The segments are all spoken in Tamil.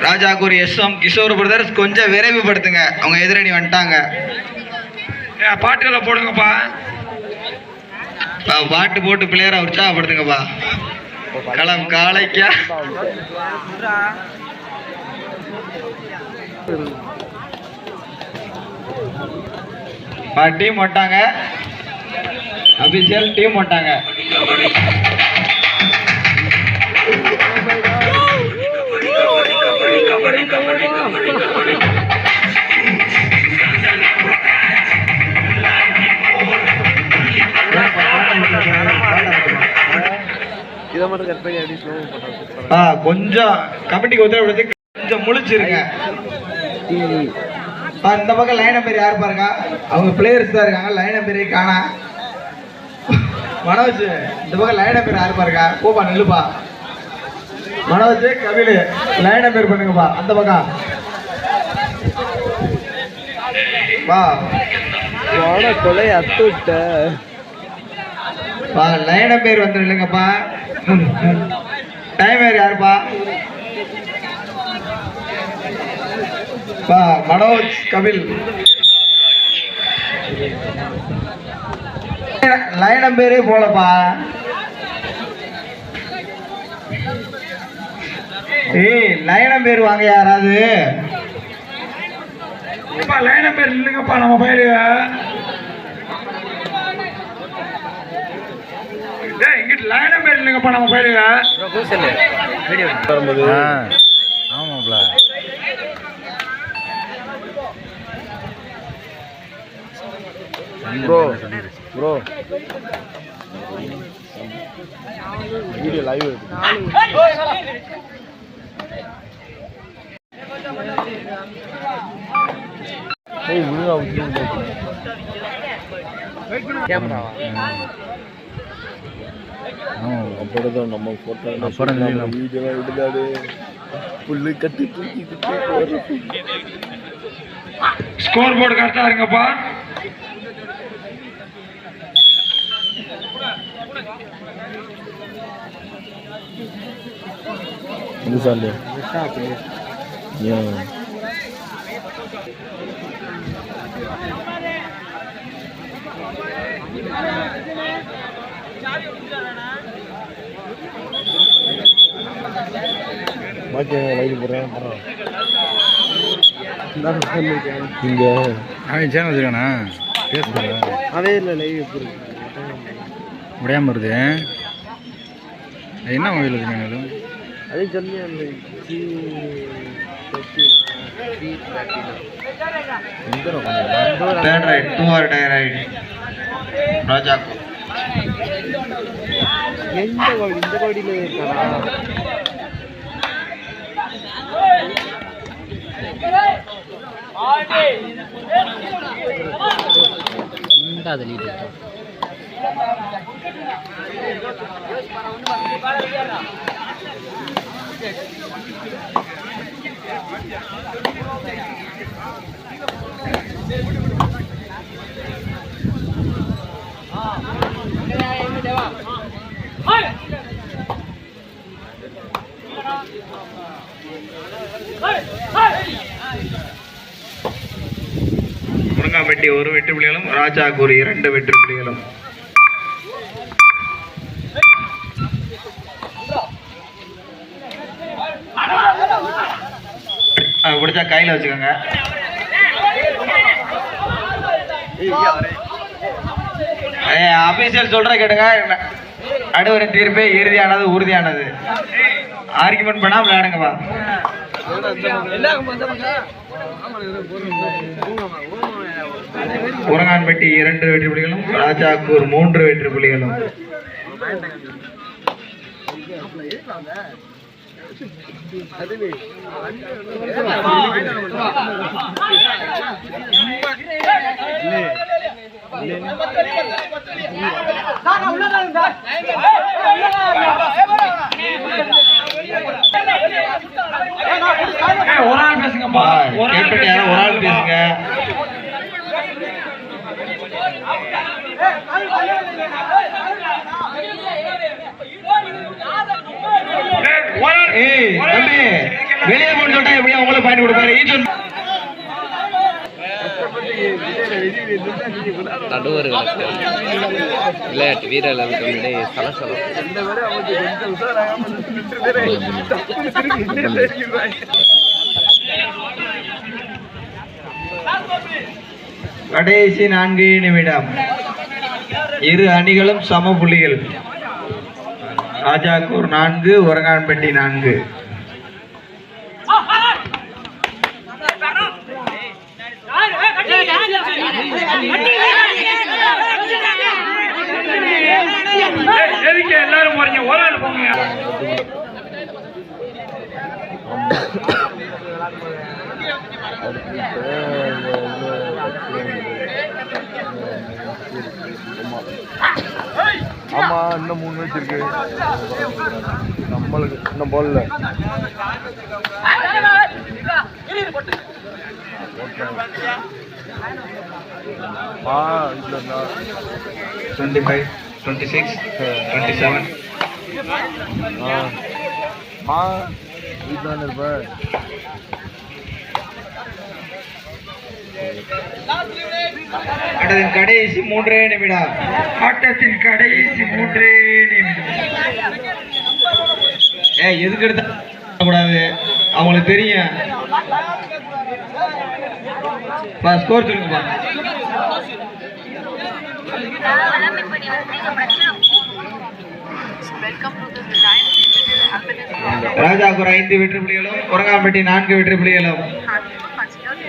Rajakkur S M Kishore brothers கொஞ்சம் விரைவுபடுத்துங்க. அவங்க எதிரணி வந்துட்டாங்க. பாட்டுகளை போடுங்கப்பா. பாட்டு போட்டு பிள்ளையரை உற்சாகப்படுத்துங்கப்பா. களம் காளைக்கா டீம் வந்துட்டாங்க. அபிஷியல் டீம் வந்துட்டாங்க. ஆ கொஞ்சம் கமிட்டிக்கு உத்தரவு கொஞ்சம் முழிச்சிருங்க. இந்த பக்கம் லைன் நம்பர் யார் பாருங்க? அவங்க பிளேயர்ஸ் தான் இருக்காங்க லைன் நம்பரே காணா. மனோஜ் இந்த பக்கம் லைன் நம்பர் யார் பாருங்க? போப்பா நில்லுப்பா. மனோஜ் கபில் லைன் பேர் பண்ணுங்கப்பா. அந்த பக்கம். வா. போன கொலை அத்துட்ட வா லைன பேர் வந்துடும் இல்லைங்கப்பா டைமர் யாருப்பா? பா மனோஜ் கபில். லைன் பேரே போலப்பா. ஏய் லைன் நம்பர் வாங்க யாராவது. ஏப்பா லைன பேர் இல்லைங்கப்பா நம்ம இங்கிட்டு லைன பேர் இல்லைங்கப்பா நம்ம ஆமாப்ல. Bro bro. வீடியோ லைவ் அப்படிதான் நம்ம போட்டோ அப்புறம் தெரியல. வீடியோ விடுதாடு புல்லு கட்டி தூக்கிட்டு ஸ்கோர் போர்டு கரெக்டா இருங்கப்பா இது சார்லு ஏன் பாக்கி லைட் போடுறேன் போடுறேன் இங்க அவன் சேனல் வச்சுருக்கானா பேசுகிறேன் அதே இல்லை லைவ் முடியாமல் வருது அது என்ன மொபைல் வச்சுருக்காங்க அது அதே சொல்லி அந்த C third raid do or die raid Raja எந்த கோடி இந்த கோடியில இருக்கானா முருங்காப்பட்டி ஒரு வெற்றி ராஜாக்கு ஒரு இரண்டு வெற்றி புள்ளிகளும் பிடிச்சா கையில் வச்சுக்கோங்க. அபிஷியல் சொல்ற கேட்டுங்க. அடுவரின் தீர்ப்பே இறுதியானது உறுதியானது. ஆர்குமெண்ட் பண்ணாம விளையாடுங்கப்பா. உரங்கான்பட்டி இரண்டு வெற்றி புள்ளிகளும் ராஜாக்கூர் மூன்று வெற்றி புள்ளிகளும் ஒரு ஆள் பேசுங்கப்பா. ஒரு ஆள் கேப்டன் ஒரு ஆள் பேசுங்க ஏய், ஒரு ஆள் ஏய் ஒரு ஆள் தம்பி வெளியே போன்னு சொல்லிட்டா எப்படியா உங்களுக்கு பாயிண்ட் கொடுப்பாரு? நடுவர் விளையாட்டு வீரர்களுக்கு இடையே சலசலம். கடைசி நான்கு நிமிடம். இரு அணிகளும் சம புள்ளிகள். ராஜாக்கூர் நான்கு உரங்கான்பட்டி நான்கு ஏய், எதுக்கு ஒரு ஆள் போங்க. ஆமா இன்னும் மூணு மேட்ச் இருக்கு. நம்மளுக்கு இன்னும் போடல ஆ இல்லைண்ணா twenty five twenty six twenty seven ஆ ஆட்டத்தின் கடைசி மூன்றே நிமிடம். ஆட்டத்தின் கடைசி மூன்றே நிமிடம். ஏ எதுக்கு எடுத்தா கூடாது? அவங்களுக்கு தெரியும். பா ஸ்கோர் சொல்லுங்கப்பா. ராஜாபுரம் ஐந்து வெற்றி புள்ளிகளும் குரங்காம்பட்டி நான்கு வெற்றி புள்ளிகளும்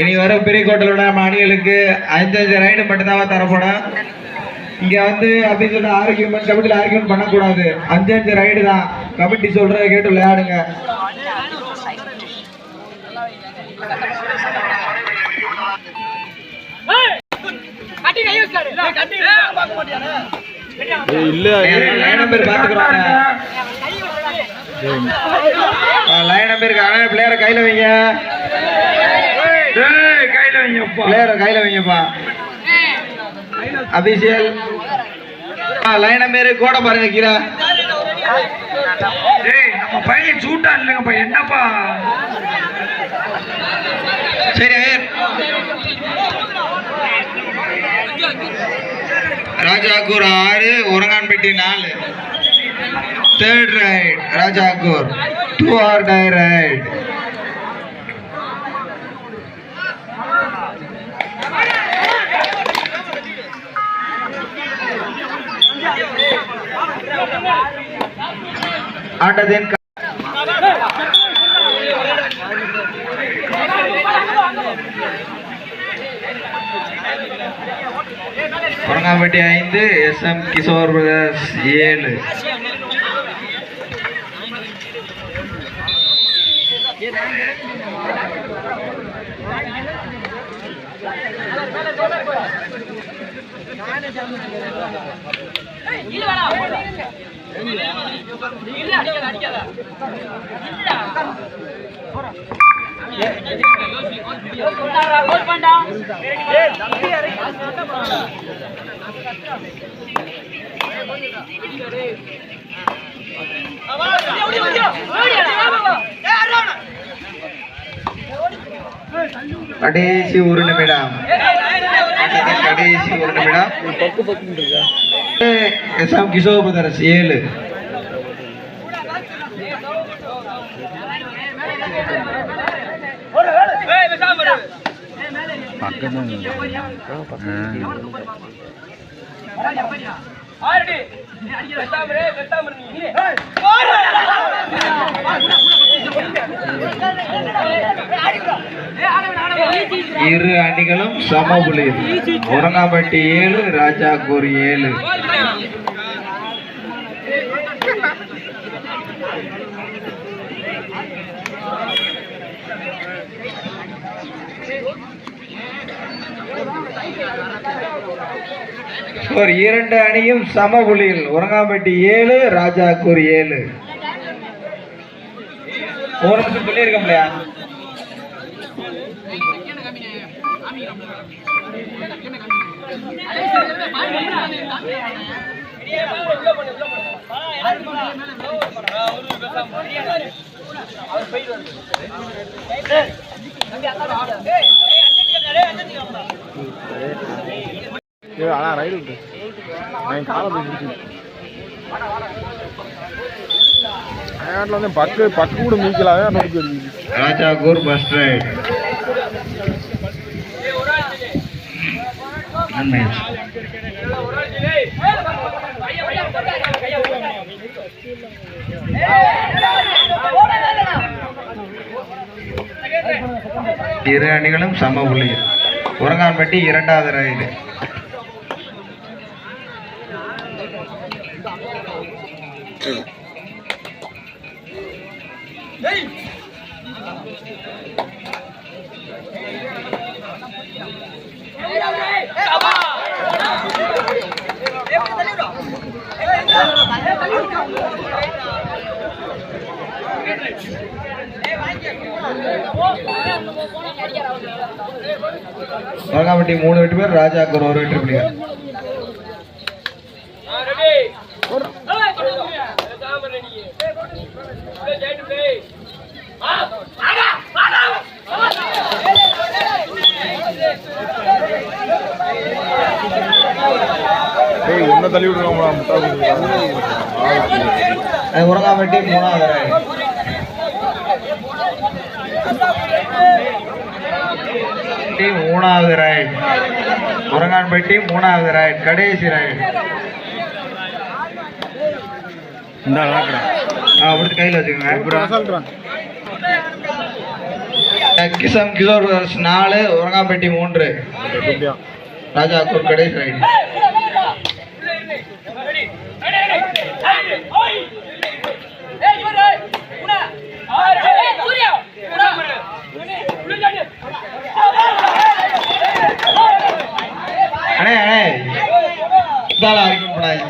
இனி வரும் பெரிய கோட்டலோட நம்ம அணிகளுக்கு அஞ்சு அஞ்சு ரைடு மட்டும்தான் தரப்படும். இங்க வந்து அப்படின்னு சொல்ற ஆர்கியூமெண்ட் கமிட்டியில் ஆர்கியூமெண்ட் பண்ணக்கூடாது. அஞ்சு அஞ்சு ரைடு தான். கமிட்டி சொல்றதை கேட்டு விளையாடுங்க. இல்ல லைன் நம்பர் பாத்துக்கிறோம் லைன் நம்பருக்கு அண்ணா பிளேயரை கையில வைங்க. கையில வைங்கப்பா. பிளேயரை கையில வைங்கப்பா. அபிஷியல் லைன் நம்பர் கோட பாருங்க கீழே. நம்ம பையன் சூட்டா இல்லைங்கப்பா. என்னப்பா? சரி. ராஜாக்கூர் ஆறு உரங்கான்பட்டி நாலு. Third raid Rajakkur do or die raid ஆட்டத்தின் கொரங்காம்பட்டி ஐந்து எஸ் எம் கிஷோர் பிரதர்ஸ் ஏழு. கடைசி ஒரு நிமிடம். கடைசி ஒரு நிமிடம். எஸ் எம் கிஷோர் பிரதர்ஸ் ஏழு பக்கம் இரு அணிகளும் சம புள்ளிகள் ஏழு ஏழு கோரி ஏழு. ஸ்கோர் இரண்டு அணியும் சம புள்ளிகள் உரங்காம்பட்டி ஏழு ராஜாக்கூர் ஏழு. ஒரு நிமிஷம் சொல்லியிருக்க முடியா? ஏய் அண்ணா ரைடு விட்டு நான் காலை போய் பிடிச்சி அயாட்டில் வந்து பக்கு பக்கு கூட மீக்கலாம் நோக்கி வருது. ராஜாகூர் பஸ் ரைட் இரு அணிகளும் சம புள்ளிகள் உரங்கான்பட்டி இரண்டாவது ரயில் உரங்கான்பட்டி மூணு வெற்றி பேர் ராஜாக்கு ஒரு வெற்றி புள்ளிகள் என்ன தள்ளி அது உரங்கான்பட்டி மூணாவது? மூணாவது ரைட் முருங்கான்பட்டி மூணாவது ரைட் கடைசி ரைட் இந்த அப்படி கையில் வச்சுக்கோங்க. கிசம் கிஷோர் நாலு உரங்காம்பட்டி மூன்று. எப்படியா ராஜாக்கூர் கடைசி ரைட் அண்ணே அண்ணே. இதால அறிக்கப்படாது